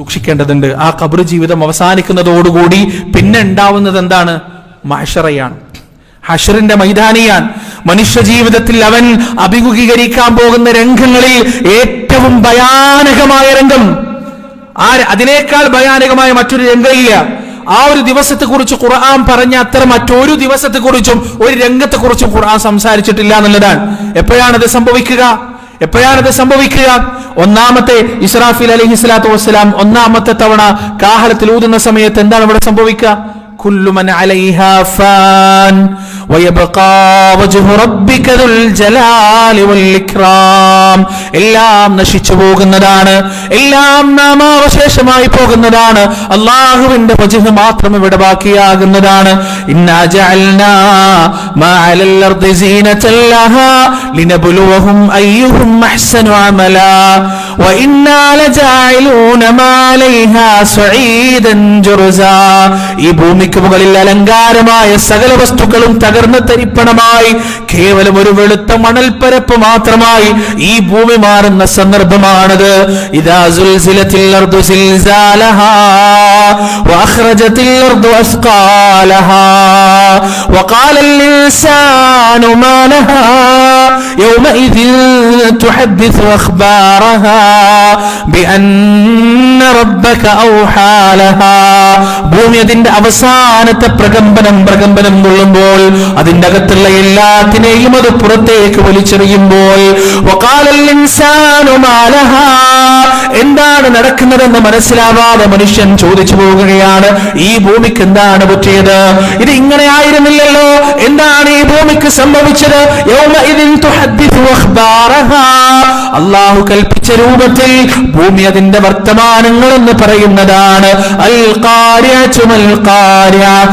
സൂക്ഷിക്കേണ്ടതുണ്ട്. ആ കബർ ജീവിതം അവസാനിക്കുന്നതോടുകൂടി പിന്നെ ഉണ്ടാവുന്നത് എന്താണ്? മഹഷറയാണ്. ഹഷറിന്റെ മൈതാനിയാൻ മനുഷ്യ ജീവിതത്തിൽ അവൻ അഭിമുഖീകരിക്കാൻ പോകുന്ന രംഗങ്ങളിൽ ഏറ്റവും ഭയാനകമായ രംഗം. ആ അതിനേക്കാൾ ഭയാനകമായ മറ്റൊരു രംഗമില്ല. ആ ഒരു ദിവസത്തെ കുറിച്ച് ഖുർആൻ പറഞ്ഞ അത്ര മറ്റൊരു ദിവസത്തെ കുറിച്ചും ഒരു രംഗത്തെ കുറിച്ചും ഖുർആൻ സംസാരിച്ചിട്ടില്ല എന്നുള്ളതാണ്. എപ്പോഴാണ് അത് സംഭവിക്കുക? എപ്പോഴാണത് സംഭവിക്കുക? ഒന്നാമത്തെ ഇസ്രാഫിൽ അലഹി സ്വലാത്തു വസ്സലാം ഒന്നാമത്തെ തവണ കാഹലത്തിൽ ഊതുന്ന സമയത്ത് എന്താണ് ഇവിടെ സംഭവിക്കുക? എല്ലാം നശിച്ചു പോകുന്നതാണ്. എല്ലാം നാമാവശേഷമായി പോകുന്നതാണ്. അള്ളാഹുവിന്റെ വചന മാത്രം ഇവിടെ ബാക്കിയാകുന്നതാണ്. ഇന്നാജഅൽനാ ജഅൽനാ മാ അലൽ അർദി സീനതൻ ലഹാ ലിനബ്ലുവഹും അയ്യുഹും അഹ്സനു അമലാ വഇന്നാ ലജാഇലൂന മാ അലൈഹാ സഈദൻ ജുർസാ ഈ ഭൂമിക്ക് മുകളിൽ അലങ്കാരമായ സകല വസ്തുക്കളും തകർന്ന് തരിപ്പണമായി കേവലം ഒരു വെളുത്ത മണൽപ്പരപ്പ് മാത്രമായി ഈ ഭൂമി മാറുന്ന സന്ദർഭമാണത് ഇതാ സുൽസിലത്തിൽ അർദു സിൽസാലഹാ وأخرجت الأرض أثقالها وقال الإنسان ما لها يومئذ تحدث أخبارها بأن ربك أوحى لها ഭൂമി അതിന്റെ അവസാനത്തെ പ്രകമ്പനം പ്രകമ്പനം കൊള്ളുമ്പോൾ അതിന്റെ അകത്തുള്ള എല്ലാത്തിനെയും അത് പുറത്തേക്ക് വലിച്ചെറിയുമ്പോൾ എന്താണ് നടക്കുന്നതെന്ന് മനസ്സിലാവാതെ മനുഷ്യൻ ചോദിച്ചു പോകുകയാണ് ഈ ഭൂമിക്ക് എന്താണ് പറ്റിയത്? ഇത് ഇങ്ങനെ ആയിരുന്നില്ലല്ലോ. എന്താണ് ഈ ഭൂമിക്ക് സംഭവിച്ചത്? അള്ളാഹു കൽപ്പിച്ച രൂപത്തിൽ ഭൂമി അതിന്റെ വർത്തമാനങ്ങൾ എന്ന് പറയുന്നതാണ്. അൽ കാര്യ ചുമൽ ഖാരിഅ.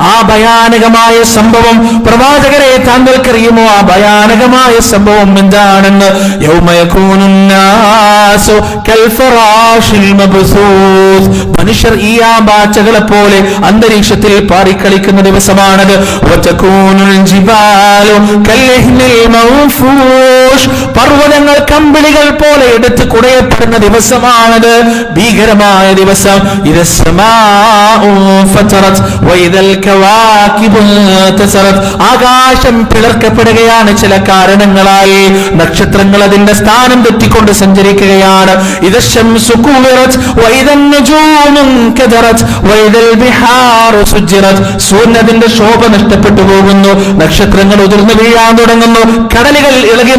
ആ ഭയാനകമായ സംഭവം പ്രവാചകരെ താങ്കൾക്കറിയുമോ? ആ ഭയാനകമായ സംഭവം എന്താണെന്ന്. മനുഷ്യർ ഈ ആമ്പാച്ചകളെ പോലെ അന്തരീക്ഷത്തിൽ പാറിക്കളിക്കുന്ന ദിവസമാണത്. വതകൂനുൽ ജിബാലു കൽഹിനിൽ മൗഫൂഷ്. പർവതങ്ങൾ കമ്പിളികൾ പോലെ എടുത്ത് കുടയപ്പെടുന്ന ദിവസമാണത്. ഭീകരമായ ദിവസം. ഇത് ആകാശം പിളർക്കപ്പെടുകയാണ് ചില കാരണങ്ങളായി നക്ഷത്രങ്ങൾ അതിന്റെ സ്ഥാനം തെറ്റിക്കൊണ്ട് സഞ്ചരിക്കുകയാണ്. ഇത് സൂര്യൻ ശോഭ നഷ്ടപ്പെട്ടു പോകുന്നു. നക്ഷത്രങ്ങൾ ഉതിർന്നു വീഴാൻ തുടങ്ങുന്നു. കടലുകൾ ഇളകി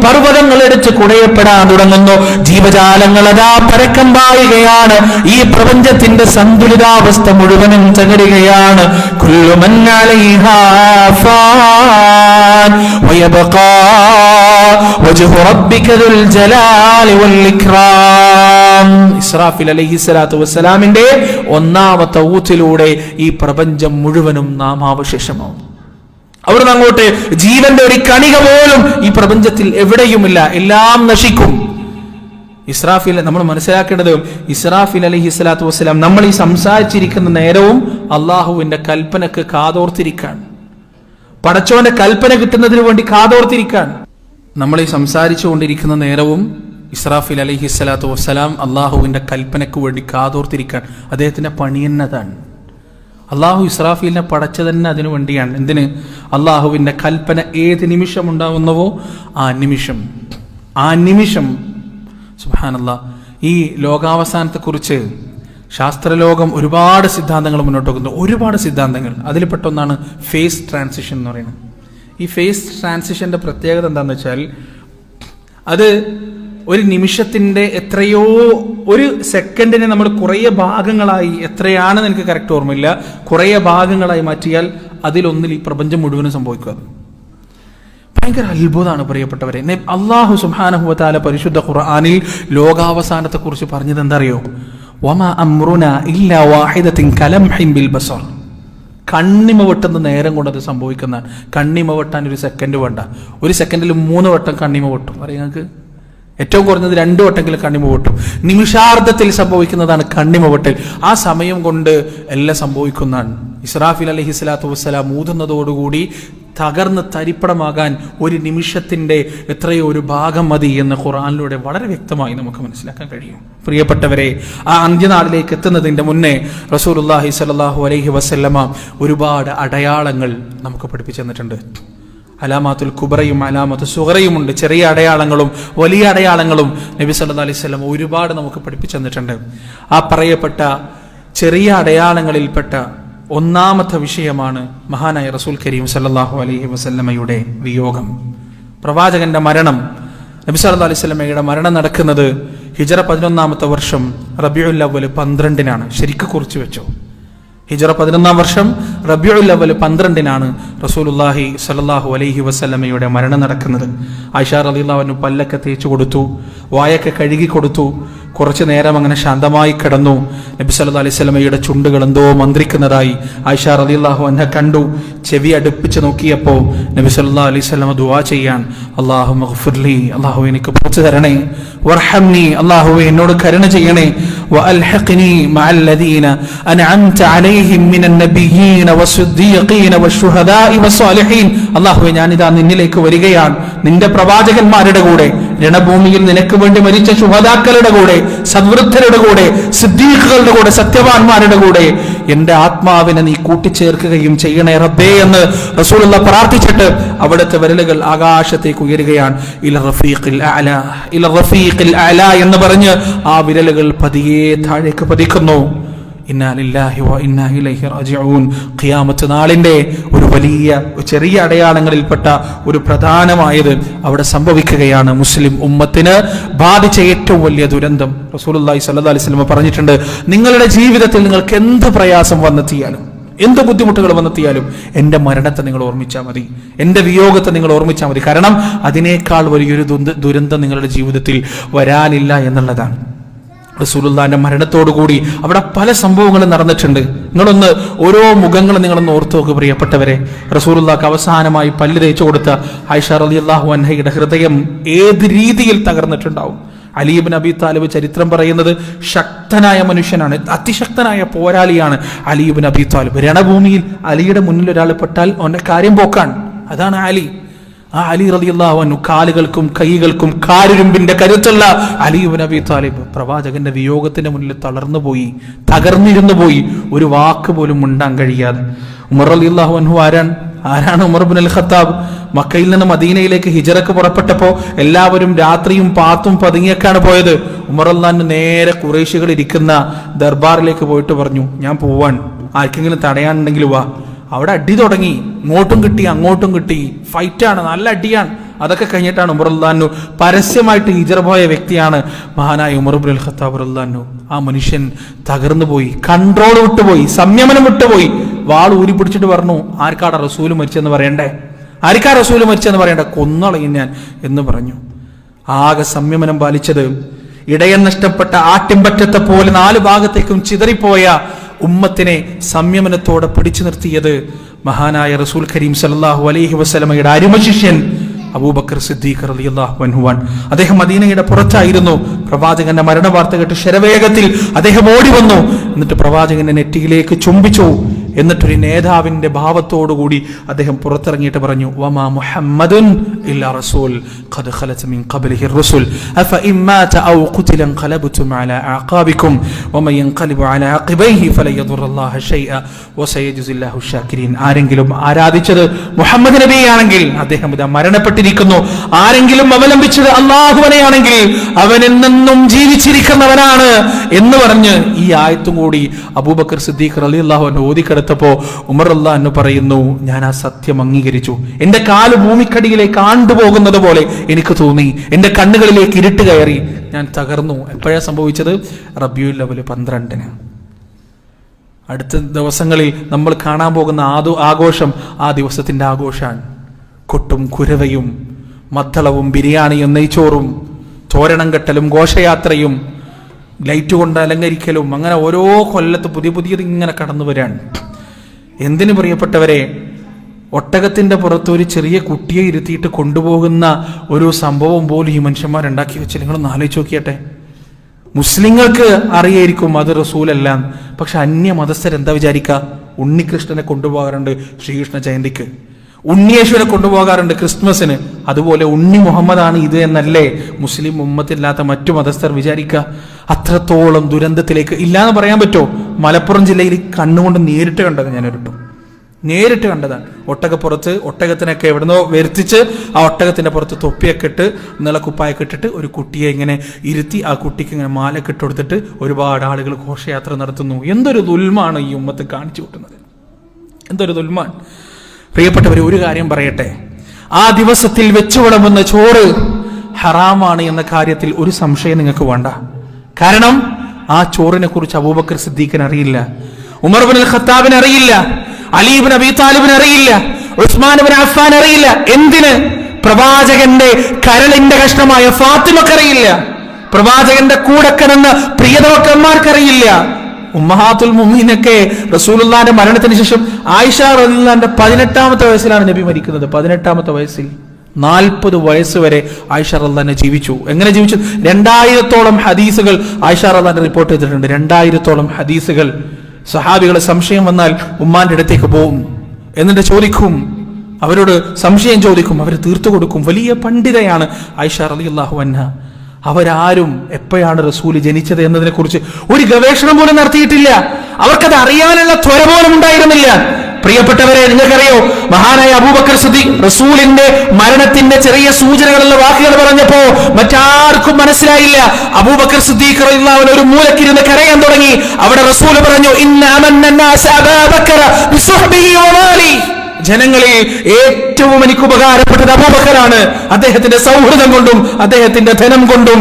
പർവതങ്ങൾ എടുത്ത് കുടയപ്പെടാൻ തുടങ്ങുന്നു. ജീവജാലങ്ങൾ അതാ പരക്കം പായുകയാണ്. ഈ പ്രപഞ്ചത്തിന്റെ സന്തുലിതാവസ്ഥ മുഴുവനും തകരുകയാണ്. ഒന്നാമത്തെ ഊത്തിലൂടെ ഈ പ്രപഞ്ചം മുഴുവനും നാമാവശേഷമാവും അവിടുന്ന് അങ്ങോട്ട് ജീവന്റെ ഒരു കണിക പോലും ഈ പ്രപഞ്ചത്തിൽ എവിടെയുമില്ല. എല്ലാം നശിക്കും. ഇസ്രാഫിൽ നമ്മൾ മനസ്സിലാക്കേണ്ടത് ഇസ്രാഫിൽ അലഹി സ്വലാത്തു വസ്സലാം നമ്മൾ ഈ സംസാരിച്ചിരിക്കുന്ന നേരവും അള്ളാഹുവിന്റെ കൽപ്പനക്ക് കാതോർത്തിരിക്കാൻ പടച്ചോന്റെ കൽപ്പന കിട്ടുന്നതിന് വേണ്ടി കാതോർത്തിരിക്കാൻ നമ്മൾ ഈ സംസാരിച്ചു കൊണ്ടിരിക്കുന്ന നേരവും ഇസ്രാഫിൽ അലഹി സ്വലാത്തു വസ്സലാം അള്ളാഹുവിന്റെ കൽപ്പനക്ക് വേണ്ടി കാതോർത്തിരിക്കാൻ അദ്ദേഹത്തിന്റെ പണി എന്നതാണ്. അള്ളാഹു ഇസ്രാഫീലിനെ പടച്ചു തന്നെ അതിനു വേണ്ടിയാണ്. എന്തിന്? അള്ളാഹുവിന്റെ കൽപ്പന ഏത് നിമിഷം ഉണ്ടാവുന്നവോ ആ നിമിഷം. ആ നിമിഷം. സുഹാനല്ല ഈ ലോകാവസാനത്തെക്കുറിച്ച് ശാസ്ത്രലോകം ഒരുപാട് സിദ്ധാന്തങ്ങൾ മുന്നോട്ട് വെക്കുന്നു. ഒരുപാട് സിദ്ധാന്തങ്ങൾ. അതിൽപ്പെട്ട ഒന്നാണ് ഫേസ് ട്രാൻസിഷൻ എന്ന് പറയുന്നത്. ഈ ഫേസ് ട്രാൻസിഷന്റെ പ്രത്യേകത എന്താണെന്ന് വെച്ചാൽ അത് ഒരു നിമിഷത്തിന്റെ എത്രയോ ഒരു സെക്കൻഡിനെ നമ്മൾ കുറേ ഭാഗങ്ങളായി എത്രയാണെന്ന് എനിക്ക് കറക്റ്റ് ഓർമ്മയില്ല. കുറേ ഭാഗങ്ങളായി മാറ്റിയാൽ അതിലൊന്നിൽ ഈ പ്രപഞ്ചം മുഴുവനും സംഭവിക്കുക. ഭയങ്കര അത്ഭുതമാണ് പ്രിയപ്പെട്ടവരെ. അള്ളാഹു സുഹാനഹുബത്താല പരിശുദ്ധ ഖുർആാനിൽ ലോകാവസാനത്തെ കുറിച്ച് പറഞ്ഞത് എന്താ അറിയോ വമ അമ്രുന ഇല്ല വാഹിദത്തിൻ കലംഹിൻ ബിൽ കണ്ണിമ വെട്ടുന്ന നേരം കൊണ്ട് അത് സംഭവിക്കുന്നതാണ്. കണ്ണിമ വെട്ടാൻ ഒരു സെക്കൻഡ് വേണ്ട. ഒരു സെക്കൻഡിൽ മൂന്ന് വട്ടം കണ്ണിമ വെട്ടും. അറിയാം നിങ്ങൾക്ക്? ഏറ്റവും കുറഞ്ഞത് രണ്ടു വട്ടെങ്കിലും കണ്ണിമ നിമിഷാർദ്ധത്തിൽ സംഭവിക്കുന്നതാണ് കണ്ണിമ ആ സമയം കൊണ്ട് എല്ലാം സംഭവിക്കുന്നതാണ്. ഇസ്രാഫിൽ അലഹി സ്വലാത്തു വസ്സലാം ഊതുന്നതോടുകൂടി തകർന്ന് തരിപ്പടമാകാൻ ഒരു നിമിഷത്തിന്റെ എത്രയോ ഒരു ഭാഗം മതി എന്ന് ഖുറാനിലൂടെ വളരെ വ്യക്തമായി നമുക്ക് മനസ്സിലാക്കാൻ കഴിയും. പ്രിയപ്പെട്ടവരെ ആ അന്ത്യനാളിലേക്ക് എത്തുന്നതിന്റെ മുന്നേ റസൂലുല്ലാഹി സ്വല്ലല്ലാഹു അലഹി വസല്ലമ ഒരുപാട് അടയാളങ്ങൾ നമുക്ക് പഠിപ്പിച്ചു തന്നിട്ടുണ്ട്. അലാമാത്തുൽ കുബറയും അലാമത്ത് സുഹറയുമുണ്ട്. ചെറിയ അടയാളങ്ങളും വലിയ അടയാളങ്ങളും നബി സല്ലാ അലൈഹി ഒരുപാട് നമുക്ക് പഠിപ്പിച്ചു തന്നിട്ടുണ്ട്. ആ പറയപ്പെട്ട ചെറിയ അടയാളങ്ങളിൽപ്പെട്ട ഒന്നാമത്തെ വിഷയമാണ് മഹാനായ റസൂൽ കരീം സല്ലാഹു അലൈഹി വസല്ലമയുടെ വിയോഗം. പ്രവാചകന്റെ മരണം നബി സല്ലാ അലൈഹി വസല്ലമയുടെ മരണം നടക്കുന്നത് ഹിജറ പതിനൊന്നാമത്തെ വർഷം റബിയുല്ല പന്ത്രണ്ടിനാണ്. ശരിക്ക് കുറിച്ചു വെച്ചോ. ഹിജറ പതിനൊന്നാം വർഷം റബിയുൽ അവൽ പന്ത്രണ്ടിനാണ് റസൂലുല്ലാഹി സലല്ലാഹു അലൈഹി വസ്ലമയുടെ മരണം നടക്കുന്നത്. ആയിഷ റളിയല്ലാഹു പല്ലൊക്കെ തേച്ചു കൊടുത്തു വായൊക്കെ കഴുകി കൊടുത്തു കുറച്ചു നേരം അങ്ങനെ ശാന്തമായി കിടന്നു. നബി സല്ലാ അലൈഹി സ്വലമയുടെ ചുണ്ടുകൾ എന്തോ മന്ത്രിക്കുന്നതായി ആയിഷ റളിയല്ലാഹു എന്നെ കണ്ടു. ചെവി അടുപ്പിച്ച് നോക്കിയപ്പോൾ നബി സല്ലാ അലൈഹി സ്വലമ ദുവാ ചെയ്യാൻ അള്ളാഹു മഹ്ഫുർലി അള്ളാഹു എനിക്ക് പുറത്തു തരണേ വർഹംനി അള്ളാഹു എന്നോട് കരുണ ചെയ്യണേ വഅൽഹിഖ്നി മഅൽ ലദീന അൻഅംത അലൈഹിം മിനൻ നബിയ്യീന വസ്സുദ്ദീഖീന വശുഹദാഇ വസ്സാലിഹീൻ അല്ലാഹുവേ ഞാനിതാ നിന്നിലേക്ക് വരികയാണ്. നിന്റെ പ്രവാചകന്മാരുടെ കൂടെ രണഭൂമിയിൽ നിനക്ക് വേണ്ടി മരിച്ച ശുഹദാക്കളുടെ കൂടെ സദ്വൃദ്ധരുടെ കൂടെ സിദ്ദീഖുകളുടെ കൂടെ സത്യവാന്മാരുടെ കൂടെ എന്റെ ആത്മാവിനെ നീ കൂട്ടിച്ചേർക്കുകയും ചെയ്യണേ റബ്ബേ എന്ന് റസൂലുള്ള പ്രാർത്ഥിച്ചിട്ട് അവിടുത്തെ വിരലുകൾ ആകാശത്തേക്ക് ഉയരുകയാണ്. ഇല റഫീഖിൽ അഅല ഇല റഫീഖിൽ അഅല എന്ന് പറഞ്ഞ് ആ വിരലുകൾ പതിയെ താഴേക്ക് പതിക്കുന്നു. ഇന്നാലില്ലാഹി വ ഖിയാമത്ത് നാളിന്റെ ഒരു വലിയ ചെറിയ അടയാളങ്ങളിൽപ്പെട്ട ഒരു പ്രധാനമായത് അവിടെ സംഭവിക്കുകയാണ് മുസ്ലിം ഉമ്മത്തിന് ബാധിച്ച ഏറ്റവും വലിയ ദുരന്തം. റസൂലുള്ളാഹി സ്വല്ലല്ലാഹി അലൈഹി വസല്ലം പറഞ്ഞിട്ടുണ്ട് നിങ്ങളുടെ ജീവിതത്തിൽ നിങ്ങൾക്ക് എന്ത് പ്രയാസം വന്നെത്തിയാലും എന്ത് ബുദ്ധിമുട്ടുകൾ വന്നെത്തിയാലും എന്റെ മരണത്തെ നിങ്ങൾ ഓർമ്മിച്ചാൽ മതി. എന്റെ വിയോഗത്തെ നിങ്ങൾ ഓർമ്മിച്ചാൽ മതി. കാരണം അതിനേക്കാൾ വലിയൊരു ദുരന്തം നിങ്ങളുടെ ജീവിതത്തിൽ വരാനില്ല എന്നുള്ളതാണ്. റസൂലുള്ളാന്റെ മരണത്തോടുകൂടി അവിടെ പല സംഭവങ്ങളും നടന്നിട്ടുണ്ട്. നിങ്ങളൊന്ന് ഓരോ മുഖങ്ങളും നിങ്ങളൊന്ന് ഓർത്തു നോക്ക് പ്രിയപ്പെട്ടവരെ. റസൂലുള്ളാക്ക് അവസാനമായി പല്ല് തേച്ചു കൊടുത്ത ആയിഷ അള്ളാഹു അൻഹയുടെ ഹൃദയം ഏത് രീതിയിൽ തകർന്നിട്ടുണ്ടാവും? അലീബ് നബി താലിബ് ചരിത്രം പറയുന്നത് ശക്തനായ മനുഷ്യനാണ് അതിശക്തനായ പോരാളിയാണ് അലീബ് നബി താലിബ്. രണഭൂമിയിൽ അലിയുടെ മുന്നിൽ ഒരാൾ പെട്ടാൽ അവന്റെ കാര്യം പോക്കാണ്. അതാണ് അലി. ആ അലി റളിയല്ലാഹു അൻഹു കാലുകൾക്കും കൈകൾക്കും കാരുരുമ്പിന്റെ കരുത്തുള്ള അലിയു നബി താലിബ് പ്രവാചകന്റെ വിയോഗത്തിന്റെ മുന്നിൽ തളർന്നു പോയി തകർന്നിരുന്നു പോയി. ഒരു വാക്ക് പോലും ഉണ്ടാൻ കഴിയാതെ. ഉമർ റളിയല്ലാഹു അൻഹു ആരാണ്? ആരാണ് ഉമർ ബിൻ അൽ ഖത്താബ്? മക്കയിൽ നിന്ന് മദീനയിലേക്ക് ഹിജറക്ക് പുറപ്പെട്ടപ്പോ എല്ലാവരും രാത്രിയും പാത്തും പതുങ്ങിയൊക്കെയാണ് പോയത്. ഉമർ അള്ളാഹിന് നേരെ കുറേശികൾ ഇരിക്കുന്ന ദർബാറിലേക്ക് പോയിട്ട് പറഞ്ഞു ഞാൻ പോവാൻ ആർക്കെങ്കിലും തടയാനുണ്ടെങ്കിൽ വാ. അവിടെ അടി തുടങ്ങി. ഇങ്ങോട്ടും കിട്ടി അങ്ങോട്ടും കിട്ടി. ഫൈറ്റാണ് നല്ല അടിയാണ്. അതൊക്കെ കഴിഞ്ഞിട്ടാണ് അള്ളാനു പരസ്യമായിട്ട് ഹിജറ പോയ വ്യക്തിയാണ് മഹാനായ ഉമർ അബ്ദുൽ ഖത്താബ് അള്ളാനു ആ മനുഷ്യൻ തകർന്നു പോയി കൺട്രോൾ വിട്ടുപോയി സംയമനം വിട്ടുപോയി വാൾ ഊരി പിടിച്ചിട്ട് പറഞ്ഞു ആർക്കാടാ റസൂൽ മരിച്ചെന്ന് പറയണ്ടേ? ആർക്കാ റസൂൽ മരിച്ചെന്ന് പറയണ്ടേ? കൊന്നളയും ഞാൻ എന്ന് പറഞ്ഞു. ആകെ സംയമനം പാലിച്ചത് ഇടയൻ നഷ്ടപ്പെട്ട ആട്ടിമ്പറ്റത്തെ പോലെ നാല് ഭാഗത്തേക്കും ചിതറിപ്പോയ ഉമ്മത്തിനെ സംയമനത്തോടെ പിടിച്ചു നിർത്തിയത് മഹാനായ റസൂൽ കരീം സല്ലല്ലാഹു അലൈഹി വസല്ലമയുടെ അരുമശിഷ്യൻ അബൂബക്കർ സിദ്ദീഖ് റളിയല്ലാഹു അൻഹുവാൻ അദ്ദേഹം മദീനയുടെ പുറത്തായിരുന്നു. പ്രവാചകന്റെ മരണ വാർത്ത കേട്ട് ശരവേഗത്തിൽ അദ്ദേഹം ഓടി വന്നു. എന്നിട്ട് പ്രവാചകന്റെ നെറ്റിയിലേക്ക് ചുംബിച്ചു. എന്നിട്ടൊരു നേതാവിന്റെ ഭാവത്തോടുകൂടി അദ്ദേഹം പുറത്തിറങ്ങിയിട്ട് പറഞ്ഞു വമാ മുഹമ്മദുൻ റസൂൽ ഖദ് മിൻ റസൂൽ അഫ ഔ ഖലബതും അലാ വമൻ അലാ ഷൈഅ ആരെങ്കിലും ആരാധിച്ചത് മുഹമ്മദ് നബിയാണെങ്കിൽ അദ്ദേഹം ഇതാ മരണപ്പെട്ടിരിക്കുന്നു. ആരെങ്കിലും അവലംബിച്ചത് അള്ളാഹുവനെയാണെങ്കിൽ നിന്നും ജീവിച്ചിരിക്കുന്നവനാണ് എന്ന് പറഞ്ഞ് ഈ ആയത്തും കൂടി അബൂബക്കർ സിദ്ദീഖ് അലി അള്ളാഹു ഓതിക്കെടുത്ത് ഓതിക്കെടുത്തപ്പോ ഉമർ അള്ളാഹു പറയുന്നു ഞാൻ ആ സത്യം അംഗീകരിച്ചു. എന്റെ കാൽ ഭൂമിക്കടിയിലേക്ക് ആണ്ടുപോകുന്നത് പോലെ എനിക്ക് തോന്നി. എന്റെ കണ്ണുകളിലേക്ക് ഇരുട്ട് കയറി. ഞാൻ തകർന്നു. എപ്പോഴാണ് സംഭവിച്ചത്? റബ്യു ലെവൽ പന്ത്രണ്ടിന്. അടുത്ത ദിവസങ്ങളിൽ നമ്മൾ കാണാൻ പോകുന്ന ആദു ആഘോഷം ആ ദിവസത്തിന്റെ ആഘോഷമാണ്. കൊട്ടും കുരവയും മദ്ദളവും ബിരിയാണിയും നെയ്ച്ചോറും തോരണം കെട്ടലും ഘോഷയാത്രയും ലൈറ്റ് കൊണ്ട് അലങ്കരിക്കലും അങ്ങനെ ഓരോ കൊല്ലത്ത് പുതിയ പുതിയത് ഇങ്ങനെ കടന്നു വരാണ്. എന്തിനു പ്രിയപ്പെട്ടവരെ ഒട്ടകത്തിന്റെ പുറത്ത് ഒരു ചെറിയ കുട്ടിയെ ഇരുത്തിയിട്ട് കൊണ്ടുപോകുന്ന ഒരു സംഭവം പോലും ഈ മനുഷ്യന്മാർ ഉണ്ടാക്കി വെച്ച് നിങ്ങളൊന്ന് ആലോചിച്ച് നോക്കിയട്ടെ. മുസ്ലിങ്ങൾക്ക് അറിയായിരിക്കും അത് റസൂലല്ല. പക്ഷെ അന്യ മതസ്ഥരെന്താ വിചാരിക്കുക ഉണ്ണികൃഷ്ണനെ കൊണ്ടുപോകാറുണ്ട് ശ്രീകൃഷ്ണ ജയന്തിക്ക്. ഉണ്ണിയേശുവിനെ കൊണ്ടുപോകാറുണ്ട് ക്രിസ്മസിന്. അതുപോലെ ഉണ്ണി മുഹമ്മദാണ് ഇത് എന്നല്ലേ മുസ്ലിം ഉമ്മത്തില്ലാത്ത മറ്റു മതസ്ഥർ വിചാരിക്കുക അത്രത്തോളം ദുരന്തത്തിലേക്ക് ഇല്ലാന്ന് പറയാൻ പറ്റുമോ മലപ്പുറം ജില്ലയിൽ കണ്ണുകൊണ്ട് നേരിട്ട് കണ്ടത് ഞാനൊരിട്ടു നേരിട്ട് കണ്ടതാണ്. ഒട്ടകപ്പുറത്ത് ഒട്ടകത്തിനൊക്കെ എവിടുന്നോ വരുത്തിച്ച് ആ ഒട്ടകത്തിന്റെ പുറത്ത് തൊപ്പിയൊക്കെ ഇട്ട് നില കുപ്പായൊക്കെ ഇട്ടിട്ട് ഒരു കുട്ടിയെ ഇങ്ങനെ ഇരുത്തി ആ കുട്ടിക്ക് ഇങ്ങനെ മാലൊക്കെ ഇട്ട് കൊടുത്തിട്ട് ഒരുപാട് ആളുകൾ ഘോഷയാത്ര നടത്തുന്നു. എന്തൊരു ദുൽമാണ് ഈ ഉമ്മത്ത് കാണിച്ചു കൂട്ടുന്നത്. എന്തൊരു ദുൽമാൻ. പ്രിയപ്പെട്ടവർ ഒരു കാര്യം പറയട്ടെ. ആ ദിവസത്തിൽ വെച്ചു വിളമ്പുന്ന ചോറ് ഹറാമാണ് എന്ന കാര്യത്തിൽ ഒരു സംശയം നിങ്ങൾക്ക് വേണ്ട. കാരണം ആ ചോറിനെ കുറിച്ച് അബൂബക്കർ സിദ്ദീഖിന് അറിയില്ല. ഉമർ ബിൻ ഖത്താബിന് അറിയില്ല. അലീബിൻ അബി താലിബിന് അറിയില്ല. ഉസ്മാൻ ബിൻ അഫ്ഫാൻ അറിയില്ല. എന്തിന്? പ്രവാചകന്റെ കരളിന്റെ കഷ്ണമായ ഫാത്തിമക്ക് അറിയില്ല. പ്രവാചകന്റെ കൂടൊക്കെ നിന്ന് പ്രിയതമക്കന്മാർക്കറിയില്ല ഉമ്മഹാത്തുൽ മുമീനൊക്കെ റസൂലുള്ളാന്റെ മരണത്തിന് ശേഷം ആയിഷ റസൂലുള്ളാന്റെ പതിനെട്ടാമത്തെ വയസ്സിലാണ് നബി മരിക്കുന്നത്. പതിനെട്ടാമത്തെ വയസ്സിൽ. നാൽപ്പത് വയസ്സ് വരെ ആയിഷ റഹ്ലാനെ ജീവിച്ചു. എങ്ങനെ ജീവിച്ചു? രണ്ടായിരത്തോളം ഹദീസുകൾ ആയിഷ റഹ്ലാൻ റിപ്പോർട്ട് ചെയ്തിട്ടുണ്ട്. രണ്ടായിരത്തോളം ഹദീസുകൾ. സഹാബികളെ സംശയം വന്നാൽ ഉമ്മാന്റെ അടുത്തേക്ക് പോകും എന്നിട്ട് ചോദിക്കും. അവരോട് സംശയം ചോദിക്കും. അവർ തീർത്തു കൊടുക്കും. വലിയ പണ്ഡിതയാണ് ആയിഷ അള്ളാഹു അൻഹ. അവരാരും എപ്പോഴാണ് റസൂൽ ജനിച്ചത് എന്നതിനെ കുറിച്ച് ഒരു ഗവേഷണം പോലും നടത്തിയിട്ടില്ല. അവർക്കത് അറിയാനുള്ള ത്വര പോലും ഉണ്ടായിരുന്നില്ല. പ്രിയപ്പെട്ടവരെ നിങ്ങൾക്കറിയോ? മഹാനായ അബൂബക്കർ സുദി റസൂലിന്റെ മരണത്തിന്റെ ചെറിയ സൂചനകളുള്ള വാക്കുകൾ പറഞ്ഞപ്പോ മറ്റാർക്കും മനസ്സിലായില്ല. അബൂബക്കർ സുദ്ദീഖ് അവൻ ഒരു മൂലക്കിരുന്ന് കരയാൻ തുടങ്ങി. അവിടെ റസൂൽ പറഞ്ഞു ഇന്ന ജനങ്ങളിൽ ഏറ്റവും എനിക്ക് ഉപകാരപ്പെട്ടത് അബൂബക്കറാണ്. അദ്ദേഹത്തിന്റെ സൗഹൃദം കൊണ്ടും അദ്ദേഹത്തിന്റെ ധനം കൊണ്ടും.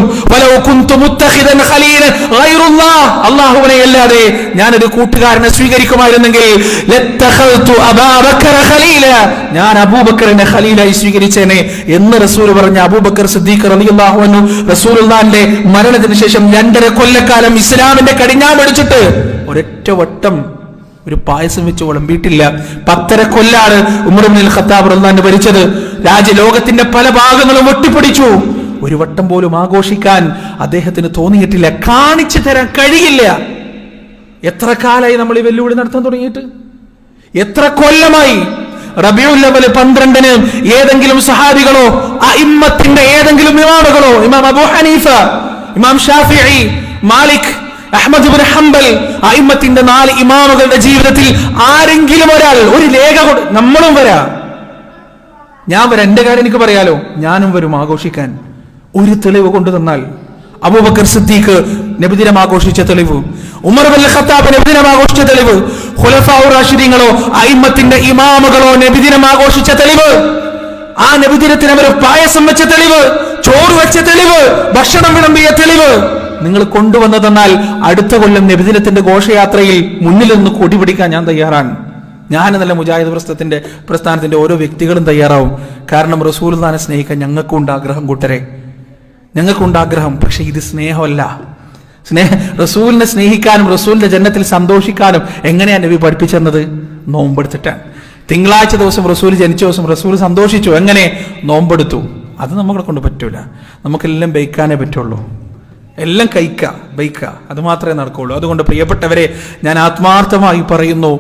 അള്ളാഹുവിനെ അല്ലാതെ ഞാനൊരു കൂട്ടുകാരനെ സ്വീകരിക്കുമായിരുന്നെങ്കിൽ ഞാൻ അബൂബക്കറിനെ ഖലീലായി സ്വീകരിച്ചേനെ എന്ന് റസൂൽ പറഞ്ഞ അബൂബക്കർ സിദ്ദീഖ് റളിയല്ലാഹു അൻഹു റസൂലുള്ളാഹിന്റെ മരണത്തിന് ശേഷം രണ്ടര കൊല്ലക്കാലം ഇസ്ലാമിന്റെ കടിഞ്ഞാമടിച്ചിട്ട് ഒരൊറ്റ വട്ടം ഒരു പായസം വെച്ച് വിളമ്പിയിട്ടില്ല. പത്തര കൊല്ലാണ് ഉമർബിൻ ഖത്താബ് റഹ്ലാൻ ഭരിച്ചത് രാജ്യലോകത്തിന്റെ പല ഭാഗങ്ങളും ഒട്ടിപ്പിടിച്ചു ഒരു വട്ടം പോലും ആഘോഷിക്കാൻ അദ്ദേഹത്തിന് തോന്നിയിട്ടില്ല. കാണിച്ചു തരാൻ കഴിയില്ല. എത്ര കാലായി നമ്മൾ ഈ വെല്ലുവിളി നടത്താൻ തുടങ്ങിയിട്ട്? എത്ര കൊല്ലമായി? റബിയുല്ലവൽ ലെവൽ പന്ത്രണ്ടിന് ഏതെങ്കിലും സഹാബികളോ ആ ഇമ്മത്തിന്റെ ഏതെങ്കിലും ഇമാമുകളോ ഇമാം അബു ഹനീഫ ഇമാം ഷാഫി മാലിക് ഇബ്നു ഹംബൽ അയിമത്തിന്റെ നാല് ഇമാമുകളുടെ ജീവിതത്തിൽ ആരെങ്കിലും ഒരാൾ ഒരു രേഖ കൊടു നമ്മളും വരാ. ഞാൻ വരാം. എന്റെ കാര്യം എനിക്ക് പറയാലോ? ഞാനും വരും ആഘോഷിക്കാൻ. ഒരു തെളിവ് കൊണ്ടു തന്നാൽ. അബൂബക്കർ സിദ്ദീഖ് നബിദിനം ആഘോഷിച്ച തെളിവ്. ഉമർ ഖത്താബ് നബിദിനം ആഘോഷിച്ച തെളിവ്. ഖുലഫാഉ റാഷിദീങ്ങളോ അയിമത്തിന്റെ ഇമാമുകളോ നബിദിനം ആഘോഷിച്ച തെളിവ്. ആ നബിദിനത്തിന് അവർ പായസം വെച്ച തെളിവ് ചോറ് വെച്ച തെളിവ് ഭക്ഷണം വിളമ്പിയ തെളിവ്. നിങ്ങൾ കൊണ്ടുവന്നതെന്നാൽ അടുത്ത കൊല്ലം നബിദിനത്തിന്റെ ഘോഷയാത്രയിൽ മുന്നിൽ നിന്ന് കൊടി പിടിക്കാൻ ഞാൻ തയ്യാറാണ്. ഞാൻ നല്ല മുജാഹിദ് പ്രസ്ഥാനത്തിന്റെ പ്രസ്ഥാനത്തിന്റെ ഓരോ വ്യക്തികളും തയ്യാറാവും. കാരണം റസൂൽ താനെ സ്നേഹിക്കാൻ ഞങ്ങൾക്കുണ്ട് ആഗ്രഹം കൂട്ടരെ. ഞങ്ങൾക്കുണ്ട് ആഗ്രഹം പക്ഷെ ഇത് സ്നേഹമല്ല. സ്നേഹ റസൂലിനെ സ്നേഹിക്കാനും റസൂലിന്റെ ജന്നത്തിൽ സന്തോഷിക്കാനും എങ്ങനെയാണ് നബി പഠിപ്പിച്ചെന്നത്? നോമ്പെടുത്തിട്ടാണ്. തിങ്കളാഴ്ച ദിവസം റസൂൽ ജനിച്ച ദിവസം റസൂൽ സന്തോഷിച്ചു. എങ്ങനെ? നോമ്പെടുത്തു. അത് നമ്മളെ കൊണ്ട് പറ്റൂല. നമുക്കെല്ലാം ബൈക്കാനേ പറ്റുള്ളൂ. എല്ലാം കഴിക്ക ബൈക്ക. അത് മാത്രമേ നടക്കുള്ളൂ. അതുകൊണ്ട് പ്രിയപ്പെട്ടവരെ ഞാൻ ആത്മാർത്ഥമായി പറയുന്നു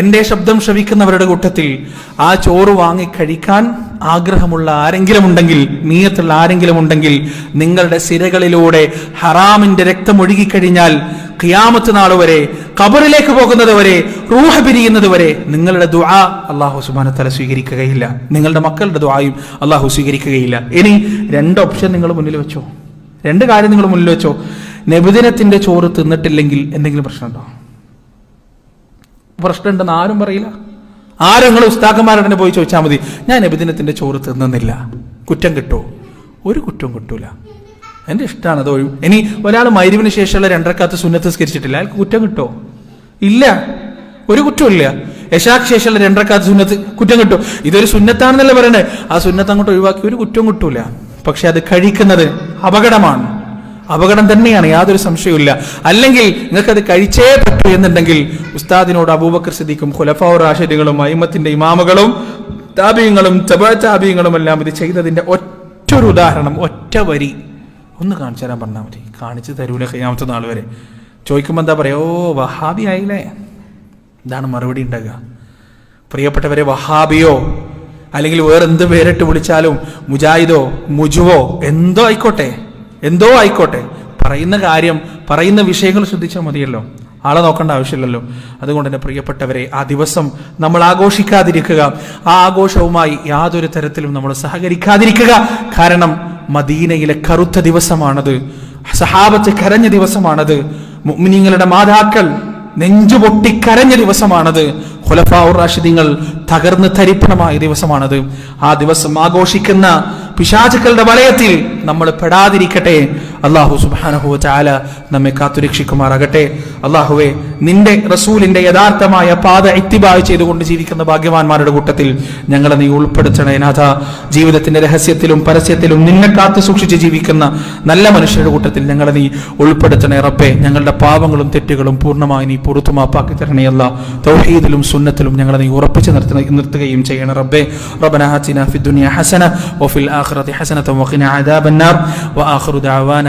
എന്റെ ശബ്ദം ശ്രവിക്കുന്നവരുടെ കൂട്ടത്തിൽ ആ ചോറ് വാങ്ങി കഴിക്കാൻ ആഗ്രഹമുള്ള ആരെങ്കിലും ഉണ്ടെങ്കിൽ നീയത്തുള്ള ആരെങ്കിലും ഉണ്ടെങ്കിൽ നിങ്ങളുടെ സിരകളിലൂടെ ഹറാമിന്റെ രക്തം ഒഴുകിക്കഴിഞ്ഞാൽ ഖിയാമത്ത് നാൾ വരെ കബറിലേക്ക് പോകുന്നത് വരെ റൂഹ പിരിയുന്നത് വരെ നിങ്ങളുടെ ദുആ അള്ളാഹു സുബാന തല സ്വീകരിക്കുകയില്ല. നിങ്ങളുടെ മക്കളുടെ ദുആയും അള്ളാഹു സ്വീകരിക്കുകയില്ല. ഇനി രണ്ട് ഓപ്ഷൻ നിങ്ങൾ മുന്നിൽ വെച്ചോ. രണ്ട് കാര്യം നിങ്ങൾ മുന്നിൽ വെച്ചോ. നബിദിനത്തിന്റെ ചോറ് തിന്നിട്ടില്ലെങ്കിൽ എന്തെങ്കിലും പ്രശ്നമുണ്ടോ? പ്രശ്നമുണ്ടെന്ന് ആരും പറയില്ല. ആരും നിങ്ങൾ ഉസ്താക്കന്മാരുടെ പോയി ചോദിച്ചാൽ മതി. ഞാൻ നബിദിനത്തിന്റെ ചോറ് തിന്നുന്നില്ല. കുറ്റം കിട്ടുമോ ഒരു കുറ്റവും കിട്ടൂല. എന്റെ ഇഷ്ടമാണ് അത് ഒഴിവ് ഇനി ഒരാൾ മൈരുവിന് ശേഷമുള്ള രണ്ടരക്കാത്ത സുന്നത്ത് സ്കരിച്ചിട്ടില്ല അയാൾക്ക് കുറ്റം കിട്ടുമോ ഇല്ല. ഒരു കുറ്റമില്ല യശാക്ക് ശേഷമുള്ള രണ്ടരക്കാത്ത സുന്നത്ത് കുറ്റം കിട്ടും? ഇതൊരു സുന്നത്താണെന്നല്ലേ പറയണേ. ആ സുന്നത്ത് അങ്ങോട്ട് ഒഴിവാക്കി ഒരു കുറ്റവും കിട്ടൂല. പക്ഷെ അത് കഴിക്കുന്നത് അപകടമാണ്. അപകടം തന്നെയാണ് യാതൊരു സംശയവുമില്ല. അല്ലെങ്കിൽ നിങ്ങൾക്കത് കഴിച്ചേ പറ്റൂ എന്നുണ്ടെങ്കിൽ ഉസ്താദിനോട് അബൂബക്കർ സിദ്ദീഖും ഖുലഫാ റാഷിദുകളും അയിമത്തിന്റെ ഇമാമുകളും താപീയങ്ങളും താബിയങ്ങളും എല്ലാം ഇത് ചെയ്തതിന്റെ ഒറ്റൊരു ഉദാഹരണം ഒറ്റ വരി. ഒന്ന് കാണിച്ചു തരാൻ പറഞ്ഞാൽ മതി. കാണിച്ചു തരൂല കയ്യാമത്തെ നാൾ വരെ. ചോദിക്കുമ്പോൾ എന്താ പറയാ ഓ വഹാബി ആയില്ലേ ഇതാണ് മറുപടി ഉണ്ടാകുക പ്രിയപ്പെട്ടവരെ വഹാബിയോ അല്ലെങ്കിൽ വേറെ എന്ത് പേരിട്ട് വിളിച്ചാലും മുജാഹിദോ മുജുവോ എന്തോ ആയിക്കോട്ടെ എന്തോ ആയിക്കോട്ടെ. പറയുന്ന കാര്യം പറയുന്ന വിഷയങ്ങൾ ശ്രദ്ധിച്ചാൽ മതിയല്ലോ. ആളെ നോക്കേണ്ട ആവശ്യമില്ലല്ലോ. അതുകൊണ്ട് തന്നെ പ്രിയപ്പെട്ടവരെ ആ ദിവസം നമ്മൾ ആഘോഷിക്കാതിരിക്കുക. ആ ആഘോഷവുമായി യാതൊരു തരത്തിലും നമ്മൾ സഹകരിക്കാതിരിക്കുക. കാരണം മദീനയിലെ കറുത്ത ദിവസമാണത്. സഹാബത്ത് കരഞ്ഞ ദിവസമാണത്. മുഅ്മിനീങ്ങളുടെ മാതാക്കൾ നെഞ്ചുപൊട്ടി പൊട്ടിക്കരഞ്ഞ ദിവസമാണത്. ഖുലഫാഉർ റാഷിദീങ്ങൾ തകർന്ന് തരിപ്പണമായ ദിവസമാണത്. ആ ദിവസം ആഘോഷിക്കുന്ന പിശാചുക്കളുടെ വലയത്തിൽ നമ്മൾ പെടാതിരിക്കട്ടെ. അള്ളാഹു സുബാനഹു ചാല നമ്മെ കാത്തുരക്ഷിക്കുമാറാകട്ടെ. അള്ളാഹുവെ നിന്റെ റസൂലിന്റെ യഥാർത്ഥമായ പാത ഇത്തിബായ് ചെയ്തുകൊണ്ട് ജീവിക്കുന്ന ഭാഗ്യവാന്മാരുടെ കൂട്ടത്തിൽ ഞങ്ങളെ നീ ഉൾപ്പെടുത്തണേ നാഥ. ജീവിതത്തിന്റെ രഹസ്യത്തിലും പരസ്യത്തിലും നിന്നെ കാത്തു സൂക്ഷിച്ച് ജീവിക്കുന്ന നല്ല മനുഷ്യരുടെ കൂട്ടത്തിൽ ഞങ്ങളെ നീ ഉൾപ്പെടുത്തണേ റബ്ബെ. ഞങ്ങളുടെ പാവങ്ങളും തെറ്റുകളും പൂർണമായി നീ പുറത്തുമാപ്പാക്കി തരണേ തൗഹീദിലും സുന്നത്തിലും ഞങ്ങളെ നീ ഉറപ്പിച്ച് നിർത്തുന്ന നിർത്തുകയും ചെയ്യണം റബ്ബെ. റബ്ബന ഹസന ഹസന വഫിൽ ആഖിറതി ഹസനത വഖിന അദാബൻ നാർ. വആഖിറു ദഅവാന